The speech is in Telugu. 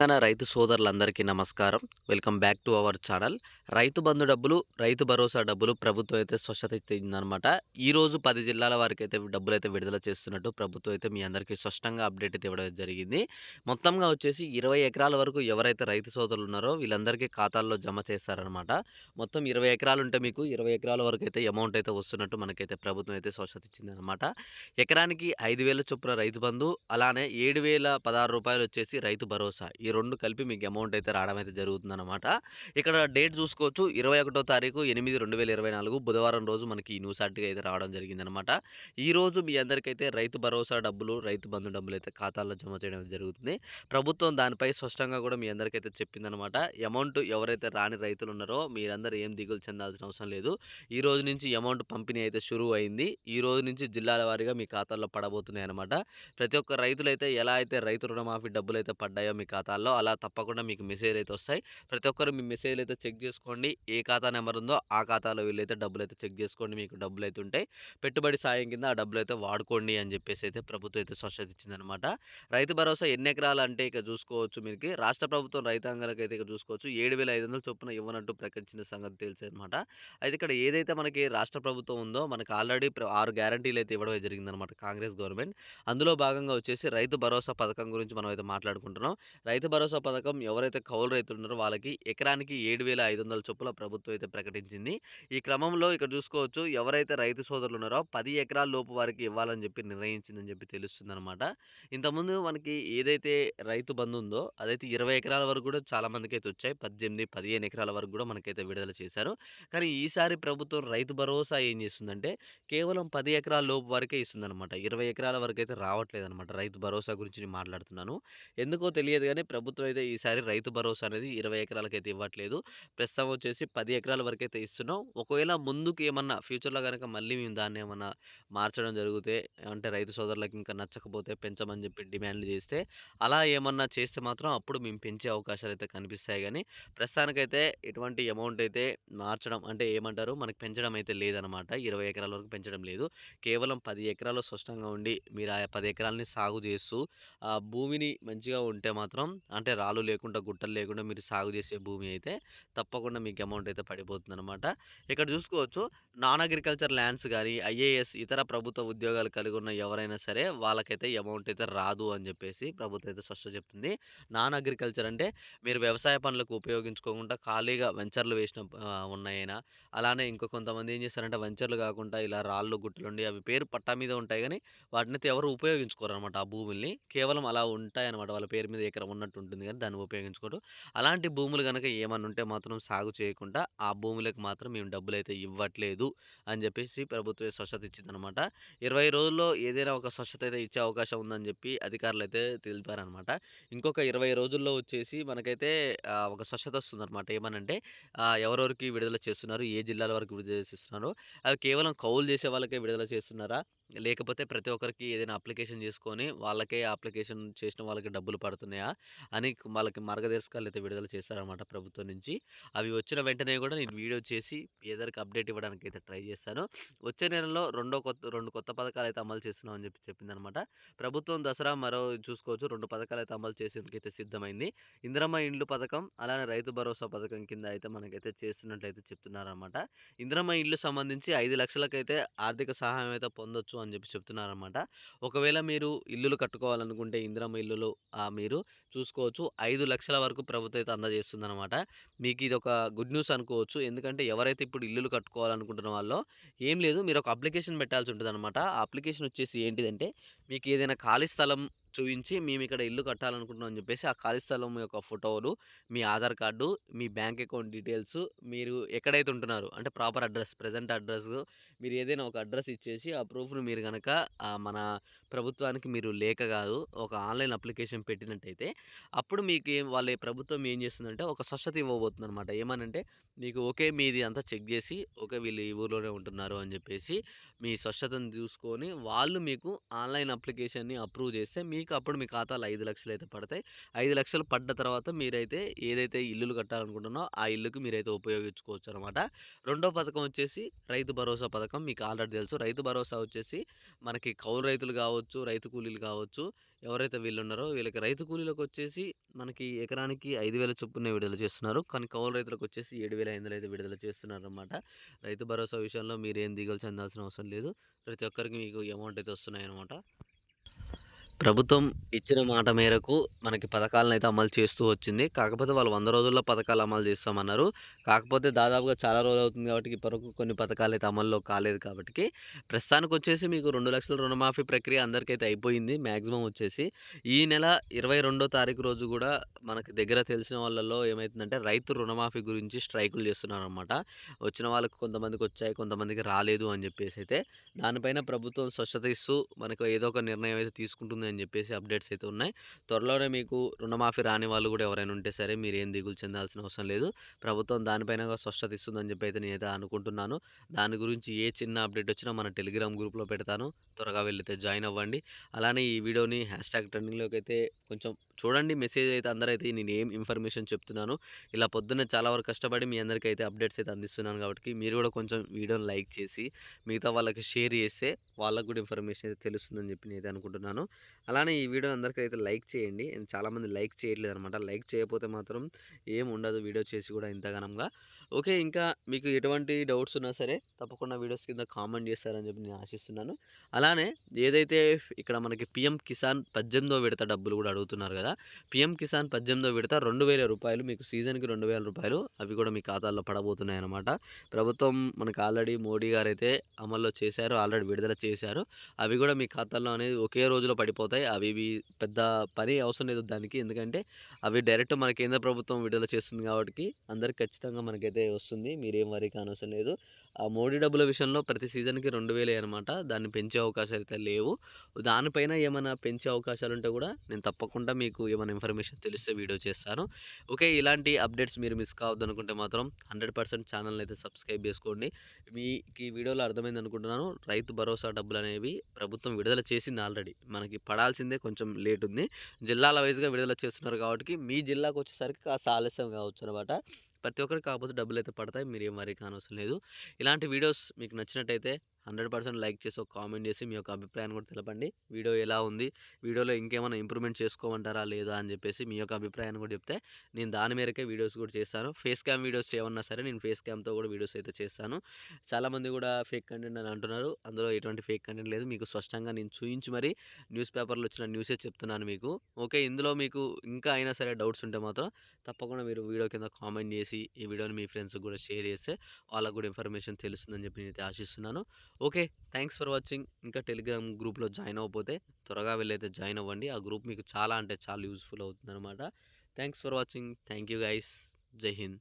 తెలంగాణ రైతు సోదరులందరికీ నమస్కారం. Welcome back to our channel. Rythu Bandhu డబ్బులు రైతు భరోసా డబ్బులు ప్రభుత్వం అయితే స్వచ్ఛత ఇచ్చిందనమాట ఈ రోజు పది జిల్లాల వారికి అయితే డబ్బులు అయితే విడుదల చేస్తున్నట్టు ప్రభుత్వం అయితే మీ అందరికీ స్పష్టంగా అప్డేట్ అయితే ఇవ్వడం జరిగింది. మొత్తంగా వచ్చేసి ఇరవై ఎకరాల వరకు ఎవరైతే రైతు సోదరులు ఉన్నారో వీళ్ళందరికీ ఖాతాల్లో జమ చేస్తారనమాట మొత్తం ఇరవై ఎకరాలు ఉంటే మీకు ఇరవై ఎకరాల వరకు అయితే అమౌంట్ అయితే వస్తున్నట్టు మనకైతే ప్రభుత్వం అయితే స్వచ్ఛత ఇచ్చిందనమాట ఎకరానికి ఐదు వేల చొప్పున రైతు బంధు అలానే ఏడు వేల పదహారు రూపాయలు వచ్చేసి రైతు భరోసా. ఈ రెండు కలిపి మీకు అమౌంట్ అయితే రావడం అయితే జరుగుతుందన్నమాట. ఇక్కడ డేట్ చూసుకోవచ్చు. ఇరవై ఒకటో తారీఖు ఎనిమిది రెండు వేల ఇరవై నాలుగు బుధవారం రోజు మనకి ఈ న్యూస్ ఆర్టికల్ అయితే రావడం జరిగిందనమాట ఈ రోజు మీ అందరికైతే రైతు భరోసా డబ్బులు రైతు బంధు డబ్బులు అయితే ఖాతాల్లో జమ చేయడం జరుగుతుంది. ప్రభుత్వం దానిపై స్పష్టంగా కూడా మీ అందరికైతే చెప్పిందనమాట అమౌంట్ ఎవరైతే రాని రైతులు ఉన్నారో మీరందరూ ఏం దిగులు చెందాల్సిన అవసరం లేదు. ఈ రోజు నుంచి అమౌంట్ పంపిణీ అయితే షురూ అయింది. ఈ రోజు నుంచి జిల్లాల వారీగా మీ ఖాతాల్లో పడబోతున్నాయి అనమాట ప్రతి ఒక్క రైతులైతే ఎలా అయితే రైతు రుణమాఫీ డబ్బులు అయితే పడ్డాయో మీ ఖాతాల్లో అలా తప్పకుండా మీకు మెసేజ్ అయితే వస్తాయి. ప్రతి ఒక్కరు మీ మెసేజ్లు అయితే చెక్ చేసుకోండి. ఏ ఖాతా నెంబర్ ఉందో ఆ ఖాతాలో వీళ్ళైతే డబ్బులు అయితే చెక్ చేసుకోండి. మీకు డబ్బులు అయితే ఉంటాయి. పెట్టుబడి సాయం కింద ఆ డబ్బులు అయితే వాడుకోండి అని చెప్పేసి అయితే ప్రభుత్వం అయితే స్వచ్ఛత ఇచ్చిందనమాట రైతు భరోసా ఎన్ని ఎకరాలు అంటే ఇక చూసుకోవచ్చు మీకు రాష్ట్ర ప్రభుత్వం రైతాంగాలకు అయితే ఇక చూసుకోవచ్చు. ఏడు వేల ఐదు వందల చొప్పున ఇవ్వనట్టు ప్రకటించిన సంగతి తెలిసే అనమాట అయితే ఇక్కడ ఏదైతే మనకి రాష్ట్ర ప్రభుత్వం ఉందో మనకి ఆల్రెడీ ఆరు గ్యారంటీలు అయితే ఇవ్వడం జరిగిందనమాట కాంగ్రెస్ గవర్నమెంట్. అందులో భాగంగా వచ్చేసి రైతు భరోసా పథకం గురించి మనం అయితే మాట్లాడుకుంటున్నాం. రైతు రైతు భరోసా పథకం ఎవరైతే కౌలు రైతులు ఉన్నారో వాళ్ళకి ఎకరానికి ఏడు వేల ఐదు వందల చొప్పుల ప్రభుత్వం అయితే ప్రకటించింది. ఈ క్రమంలో ఇక్కడ చూసుకోవచ్చు ఎవరైతే రైతు సోదరులు ఉన్నారో పది ఎకరాల లోపు వారికి ఇవ్వాలని చెప్పి నిర్ణయించిందని చెప్పి తెలుస్తుంది అనమాట ఇంతకుముందు మనకి ఏదైతే రైతు బంధు ఉందో అదైతే ఇరవై ఎకరాల వరకు కూడా చాలా మందికి అయితే వచ్చాయి. పద్దెనిమిది పదిహేను ఎకరాల వరకు కూడా మనకైతే విడుదల చేశారు. కానీ ఈసారి ప్రభుత్వం రైతు భరోసా ఏం చేస్తుందంటే కేవలం పది ఎకరాల లోపు వరకే ఇస్తుందన్నమాట. ఇరవై ఎకరాల వరకు అయితే రావట్లేదు అనమాట రైతు భరోసా గురించి నేను మాట్లాడుతున్నాను. ఎందుకో తెలియదు కానీ ప్రభుత్వం అయితే ఈసారి రైతు భరోసా అనేది ఇరవై ఎకరాలకైతే ఇవ్వట్లేదు. ప్రస్తుతం వచ్చేసి పది ఎకరాల వరకు అయితే ఇస్తున్నాం. ఒకవేళ ముందుకు ఏమన్నా ఫ్యూచర్లో కనుక మళ్ళీ మేము దాన్ని ఏమన్నా మార్చడం జరిగితే అంటే రైతు సోదరులకు ఇంకా నచ్చకపోతే పెంచమని చెప్పి డిమాండ్లు చేస్తే అలా ఏమన్నా చేస్తే మాత్రం అప్పుడు మేము పెంచే అవకాశాలు అయితే కనిపిస్తాయి. కానీ ప్రస్తుతానికైతే ఎటువంటి అమౌంట్ అయితే మార్చడం అంటే ఏమంటారు? మనకి పెంచడం అయితే లేదనమాట ఇరవై ఎకరాల వరకు పెంచడం లేదు. కేవలం పది ఎకరాలు స్పష్టంగా ఉండి మీరు ఆ పది ఎకరాలని సాగు చేస్తూ ఆ భూమిని మంచిగా ఉంటే మాత్రం అంటే రాళ్ళు లేకుండా గుట్టలు లేకుండా మీరు సాగు చేసే భూమి అయితే తప్పకుండా మీకు అమౌంట్ అయితే పడిపోతుంది అనమాట ఇక్కడ చూసుకోవచ్చు నాన్ అగ్రికల్చర్ ల్యాండ్స్ కానీ ఐఏఎస్ ఇతర ప్రభుత్వ ఉద్యోగాలు కలిగి ఉన్న ఎవరైనా సరే వాళ్ళకైతే అమౌంట్ అయితే రాదు అని చెప్పేసి ప్రభుత్వం అయితే స్పష్టం చెప్తుంది. నాన్ అగ్రికల్చర్ అంటే మీరు వ్యవసాయ పనులకు ఉపయోగించుకోకుండా ఖాళీగా వెంచర్లు వేసిన ఉన్నాయైనా అలానే ఇంకో కొంతమంది ఏం చేస్తారంటే వెంచర్లు కాకుండా ఇలా రాళ్ళు గుట్టలు ఉండి అవి పేరు పట్టా మీద ఉంటాయి కానీ వాటిని అయితే ఎవరు ఉపయోగించుకోరు అనమాట ఆ భూముల్ని. కేవలం అలా ఉంటాయి అనమాట వాళ్ళ పేరు మీద ఎకరం ఉన్నట్టు ఉంటుంది కానీ దాన్ని ఉపయోగించుకోరు. అలాంటి భూములు కనుక ఏమన్నా ఉంటే మాత్రం సాగు చేయకుండా ఆ భూములకు మాత్రం మేము డబ్బులు అయితే ఇవ్వట్లేదు అని చెప్పేసి ప్రభుత్వం స్వచ్ఛత ఇచ్చిందనమాట. ఇరవై రోజుల్లో ఏదైనా ఒక స్వచ్ఛత అయితే ఇచ్చే అవకాశం ఉందని చెప్పి అధికారులు అయితే తెలిపారనమాట. ఇంకొక ఇరవై రోజుల్లో వచ్చేసి మనకైతే ఒక స్వచ్ఛత వస్తుందన్నమాట ఏమనంటే ఎవరెవరికి విడుదల చేస్తున్నారు ఏ జిల్లాల వరకు విడుదల చేస్తున్నారు అవి కేవలం కౌలు చేసే వాళ్ళకే విడుదల చేస్తున్నారా లేకపోతే ప్రతి ఒక్కరికి ఏదైనా అప్లికేషన్ చేసుకొని వాళ్ళకే అప్లికేషన్ చేసిన వాళ్ళకి డబ్బులు పడుతున్నాయా? అని వాళ్ళకి మార్గదర్శకాలు అయితే విడుదల చేస్తారనమాట ప్రభుత్వం నుంచి. అవి వచ్చిన వెంటనే కూడా నేను వీడియో చేసి ఏదరికి అప్డేట్ ఇవ్వడానికి అయితే ట్రై చేస్తాను. వచ్చే నెలలో రెండో కొత్త రెండు కొత్త పథకాలు అయితే అమలు చేస్తున్నాం అని చెప్పి చెప్పిందనమాట ప్రభుత్వం దసరా మరో చూసుకోవచ్చు. రెండు పథకాలు అయితే అమలు చేసేందుకైతే సిద్ధమైంది. ఇందిరమ్మ ఇండ్లు పథకం అలానే రైతు భరోసా పథకం కింద అయితే మనకైతే చేస్తున్నట్లయితే చెప్తున్నారనమాట ఇందిరమ్మ ఇండ్లు సంబంధించి ఐదు లక్షలకైతే ఆర్థిక సహాయం అయితే పొందొచ్చు అని చెప్పి చెప్తున్నారనమాట ఒకవేళ మీరు ఇల్లులు కట్టుకోవాలనుకుంటే ఇందిరమ్మ ఇల్లులు మీరు చూసుకోవచ్చు. ఐదు లక్షల వరకు ప్రభుత్వం అయితే అందజేస్తుందన్నమాట. మీకు ఇది ఒక గుడ్ న్యూస్ అనుకోవచ్చు. ఎందుకంటే ఎవరైతే ఇప్పుడు ఇల్లులు కట్టుకోవాలనుకుంటున్న వాళ్ళు ఏం లేదు. మీరు ఒక అప్లికేషన్ పెట్టాల్సి ఉంటుంది అనమాట ఆ అప్లికేషన్ వచ్చేసి ఏంటిదంటే మీకు ఏదైనా ఖాళీ స్థలం చూపించి మేము ఇక్కడ ఇల్లు కట్టాలనుకుంటున్నాం అని చెప్పేసి ఆ ఖాళీ స్థలం యొక్క ఫోటోలు మీ ఆధార్ కార్డు మీ బ్యాంక్ అకౌంట్ డీటెయిల్స్ మీరు ఎక్కడైతే ఉంటున్నారు అంటే ప్రాపర్ అడ్రస్ ప్రజెంట్ అడ్రస్ మీరు ఏదైనా ఒక అడ్రస్ ఇచ్చేసి ఆ ప్రూఫ్ను మీరు కనుక మన ప్రభుత్వానికి మీరు లేక కాదు ఒక ఆన్లైన్ అప్లికేషన్ పెట్టినట్టయితే అప్పుడు మీకు ఏం వాళ్ళ ప్రభుత్వం ఏం చేస్తుందంటే ఒక స్వచ్ఛత ఇవ్వబోతుంది అనమాట ఏమనంటే మీకు ఓకే మీది అంతా చెక్ చేసి ఓకే వీళ్ళు ఈ ఊర్లోనే ఉంటున్నారు అని చెప్పేసి మీ స్వచ్ఛతను చూసుకొని వాళ్ళు మీకు ఆన్‌లైన్ అప్లికేషన్‌ని అప్రూవ్ చేస్తే మీకు అప్పుడు మీ ఖాతాలో ఐదు లక్షలు అయితే పడతాయి. ఐదు లక్షలు పడ్డ తర్వాత మీరైతే ఏదైతే ఇల్లులు కట్టాలనుకుంటున్నారో ఆ ఇల్లుకి మీరైతే ఉపయోగించుకోవచ్చు అనమాట రెండో పథకం వచ్చేసి రైతు భరోసా పథకం. మీకు ఆల్రెడీ తెలుసు. రైతు భరోసా వచ్చేసి మనకి కౌలు రైతులు కావచ్చు, రైతు కూలీలు కావచ్చు, ఎవరైతే వీళ్ళున్నారో వీళ్ళకి రైతు కూలీలకు వచ్చేసి మనకి ఎకరానికి ఐదు వేల చొప్పున విడుదల చేస్తున్నారు. కానీ కౌలు రైతులకి వచ్చి ఏడు వేల ఐదు అయితే విడుదల చేస్తున్నారనమాట. రైతు భరోసా విషయంలో మీరేం దిగులు చెందాల్సిన అవసరం లేదు. ప్రతి ఒక్కరికి మీకు అమౌంట్ అయితే వస్తున్నాయన్నమాట ప్రభుత్వం ఇచ్చిన మాట మేరకు మనకి పథకాలను అయితే అమలు చేస్తూ వచ్చింది. కాకపోతే వాళ్ళు వంద రోజుల్లో పథకాలు అమలు చేస్తామన్నారు. కాకపోతే దాదాపుగా చాలా రోజులు అవుతుంది కాబట్టి ఇప్పటివరకు కొన్ని పథకాలు అయితే అమల్లో కాలేదు కాబట్టి ప్రస్తుతానికి వచ్చేసి మీకు రెండు లక్షల రుణమాఫీ ప్రక్రియ అందరికైతే అయిపోయింది మ్యాక్సిమం వచ్చేసి. ఈ నెల 22 తారీఖు రోజు కూడా మనకి దగ్గర తెలిసిన వాళ్ళలో ఏమైతుందంటే రైతు రుణమాఫీ గురించి స్ట్రైకులు చేస్తున్నారనమాట. వచ్చిన వాళ్ళకి కొంతమందికొచ్చాయి. కొంతమందికి రాలేదు అని చెప్పేసి అయితే దానిపైన ప్రభుత్వం స్వచ్ఛత ఇస్తూ మనకు ఏదో ఒక నిర్ణయం అయితే తీసుకుంటుంది అని చెప్పేసి అప్డేట్స్ అయితే ఉన్నాయి. త్వరలోనే మీకు రుణమాఫీ రాని వాళ్ళు కూడా ఎవరైనా ఉంటే సరే మీరు ఏం దిగులు చెందాల్సిన అవసరం లేదు. ప్రభుత్వం దానిపైన స్పష్టత ఇస్తుందని చెప్పి అయితే నేనైతే అనుకుంటున్నాను. దాని గురించి ఏ చిన్న అప్డేట్ వచ్చినా మన టెలిగ్రామ్ గ్రూప్‌లో పెడతాను. త్వరగా వెళ్ళితే జాయిన్ అవ్వండి. అలానే ఈ వీడియోని హ్యాష్ ట్యాగ్ ట్రెండింగ్‌లోకి అయితే కొంచెం చూడండి. మెసేజ్ అయితే అందరైతే నేను ఏం ఇన్ఫర్మేషన్ చెప్తున్నాను. ఇలా పొద్దున్న చాలా వరకు కష్టపడి మీ అందరికీ అయితే అప్డేట్స్ అయితే అందిస్తున్నాను కాబట్టి మీరు కూడా కొంచెం వీడియోని లైక్ చేసి మిగతా వాళ్ళకి షేర్ చేస్తే వాళ్ళకు కూడా ఇన్ఫర్మేషన్ అయితే తెలుస్తుందని చెప్పి నేనైతే అనుకుంటున్నాను. అలానే ఈ వీడియోని అందరికైతే లైక్ చేయండి. చాలామంది లైక్ చేయట్లేదు అనమాట లైక్ చేయకపోతే మాత్రం ఏం ఉండదు వీడియో చేసి కూడా ఇంతగానంగా ఓకే. ఇంకా మీకు ఎటువంటి డౌట్స్ ఉన్నా సరే తప్పకుండా వీడియోస్ కింద కామెంట్ చేస్తారని చెప్పి నేను ఆశిస్తున్నాను. అలానే ఏదైతే ఇక్కడ మనకి పీఎం కిసాన్ 18దో విడత డబ్బులు కూడా అడుగుతున్నారు కదా! పీఎం కిసాన్ 18దో విడత రెండు వేల రూపాయలు మీకు సీజన్‌కి రెండు వేల రూపాయలు అవి కూడా మీ ఖాతాల్లో పడబోతున్నాయన్నమాట. ప్రభుత్వం మనకు ఆల్రెడీ మోడీ గారైతే అమల్లో చేశారు. ఆల్రెడీ విడుదల చేశారు. అవి కూడా మీ ఖాతాల్లో అనేది ఒకే రోజులో పడిపోతాయి. అవి పెద్ద పని అవసరం లేదు దానికి. ఎందుకంటే అవి డైరెక్ట్ మన కేంద్ర ప్రభుత్వం విడుదల చేస్తుంది కాబట్టి అందరికి ఖచ్చితంగా మనకైతే వస్తుంది. మీరేం వరీ కానవసరం లేదు. ఆ మోడీ డబ్బుల విషయంలో ప్రతి సీజన్‌కి 2,000 అనమాట. దాన్ని పెంచే అవకాశాలు అయితే లేవు. దానిపైన ఏమైనా పెంచే అవకాశాలు ఉంటే కూడా నేను తప్పకుండా మీకు ఏమైనా ఇన్ఫర్మేషన్ తెలిస్తే వీడియో చేస్తాను. ఓకే. ఇలాంటి అప్డేట్స్ మీరు మిస్ కావద్దనుకుంటే మాత్రం 100% ఛానల్‌ని అయితే సబ్స్క్రైబ్ చేసుకోండి. మీకు ఈ వీడియోలో అర్థమైంది అనుకుంటున్నాను. రైతు భరోసా డబ్బులు అనేవి ప్రభుత్వం విడుదల చేసింది ఆల్రెడీ. మనకి పడాల్సిందే కొంచెం లేట్ ఉంది. జిల్లాల వైజ్గా విడుదల చేస్తున్నారు కాబట్టి మీ జిల్లాకు వచ్చేసరికి కాస్త ఆలస్యం కావచ్చు అనమాట ప్రతి ఒక్కరికి కాకపోతే డబ్బులు అయితే పడతాయి. మీరు మరీ కానవసరం లేదు. ఇలాంటి వీడియోస్ మీకు నచ్చినట్టయితే 100% లైక్ చేసి ఒక కామెంట్ చేసి మీ యొక్క అభిప్రాయాన్ని కూడా తెలపండి. వీడియో ఎలా ఉంది? వీడియోలో ఇంకేమైనా ఇంప్రూవ్‌మెంట్ చేసుకోమంటారా లేదా అని చెప్పేసి మీ యొక్క అభిప్రాయాన్ని కూడా చెప్తే నేను దాని మేరకే వీడియోస్ కూడా చేస్తాను. ఫేస్ క్యామ్ వీడియోస్ ఏమన్నా సరే నేను ఫేస్ క్యామ్‌తో కూడా వీడియోస్ అయితే చేస్తాను. చాలామంది కూడా ఫేక్ కంటెంట్ అని అంటున్నారు. అందులో ఎటువంటి ఫేక్ కంటెంట్ లేదు. మీకు స్పష్టంగా నేను చూయించి మరీ న్యూస్ పేపర్‌లో వచ్చిన న్యూసే చెప్తున్నాను మీకు. ఓకే. ఇందులో మీకు ఇంకా అయినా సరే డౌట్స్ ఉంటే మాత్రం తప్పకుండా మీరు వీడియో కింద కామెంట్ చేసి ఈ వీడియోని మీ ఫ్రెండ్స్‌కి కూడా షేర్ చేస్తే వాళ్ళకి కూడా ఇన్ఫర్మేషన్ తెలుస్తుందని చెప్పి నేను ఆశిస్తున్నాను. ఓకే. Thanks for watching. ఇంకా టెలిగ్రామ్ గ్రూప్‌లో జాయిన్ అవ్వకపోతే త్వరగా వెళ్ళైతే జాయిన్ అవ్వండి. ఆ గ్రూప్ మీకు చాలా అంటే చాలా యూస్ఫుల్ అవుతుంది అనమాట thanks for watching. Thank you guys. జై హింద్.